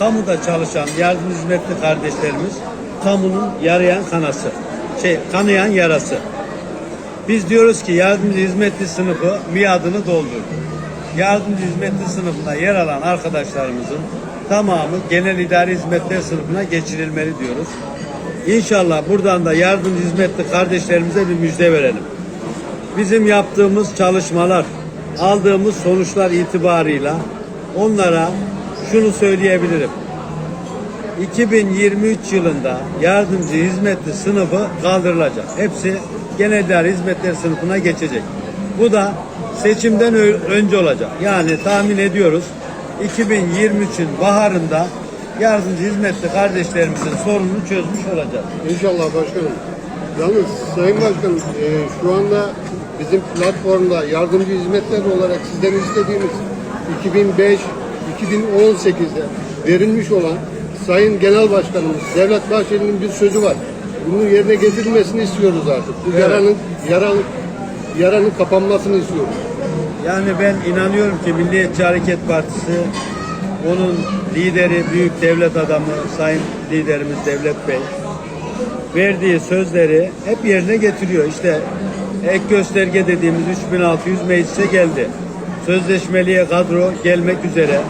kamuda çalışan yardım hizmetli kardeşlerimiz kamunun yarayan kanası. Şey, kanayan yarası. Biz diyoruz ki yardımcı hizmetli sınıfı miadını doldurdu. Yardımcı hizmetli sınıfına yer alan arkadaşlarımızın tamamı genel idari hizmetler sınıfına geçirilmeli diyoruz. İnşallah buradan da yardımcı hizmetli kardeşlerimize bir müjde verelim. Bizim yaptığımız çalışmalar, aldığımız sonuçlar itibarıyla onlara şunu söyleyebilirim. 2023 yılında yardımcı hizmetli sınıfı kaldırılacak. Hepsi genel idare hizmetler sınıfına geçecek. Bu da seçimden önce olacak. Yani tahmin ediyoruz 2023'ün baharında yardımcı hizmetli kardeşlerimizin sorununu çözmüş olacağız. İnşallah başkanım. Yalnız Sayın Başkanım e, şu anda bizim platformda yardımcı hizmetler olarak sizden istediğimiz 2005-2018'de verilmiş olan Sayın Genel Başkanımız Devlet Bahçeli'nin bir sözü var. Bunun yerine getirilmesini istiyoruz artık. Bu Evet. yaranın, yaranın, yaranın kapanmasını istiyoruz. Yani ben inanıyorum ki Milliyetçi Hareket Partisi onun lideri, büyük devlet adamı, sayın liderimiz Devlet Bey verdiği sözleri hep yerine getiriyor. İşte ek gösterge dediğimiz 3600 meclise geldi. Sözleşmeliye kadro gelmek üzere.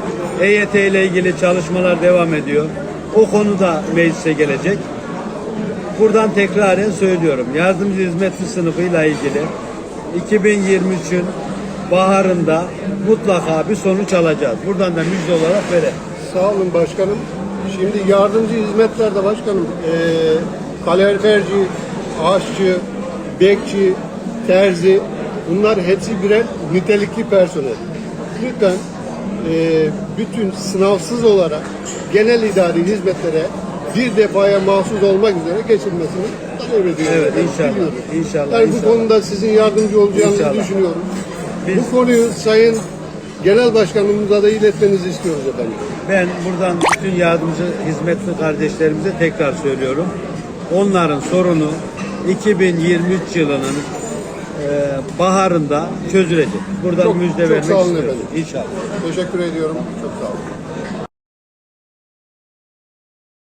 EYT ile ilgili çalışmalar devam ediyor. O konuda meclise gelecek. Buradan tekraren söylüyorum. Yardımcı hizmetli sınıfıyla ilgili 2023'ün baharında mutlaka bir sonuç alacağız. Buradan da müjde olarak verelim. Sağ olun başkanım. Şimdi yardımcı hizmetlerde başkanım eee kaloriferci, aşçı, bekçi, terzi bunlar hepsi birer nitelikli personel. Lütfen eee, bütün sınavsız olarak genel idari hizmetlere bir defaya mahsus olmak üzere geçilmesini talep ediyorum. Evet, Ben inşallah. biliyorum. İnşallah, Yani bu inşallah. konuda sizin yardımcı olacağınızı İnşallah. düşünüyorum. Biz- Bu konuyu Sayın Genel Başkanımıza da iletmenizi istiyoruz efendim. Ben buradan bütün yardımcı hizmetli kardeşlerimize tekrar söylüyorum. Onların sorunu 2023 yılının e, baharında çözülecek. Buradan Çok- müjde çok vermek sağ olun istiyorum. efendim. İnşallah. Teşekkür ediyorum. Çok sağ olun.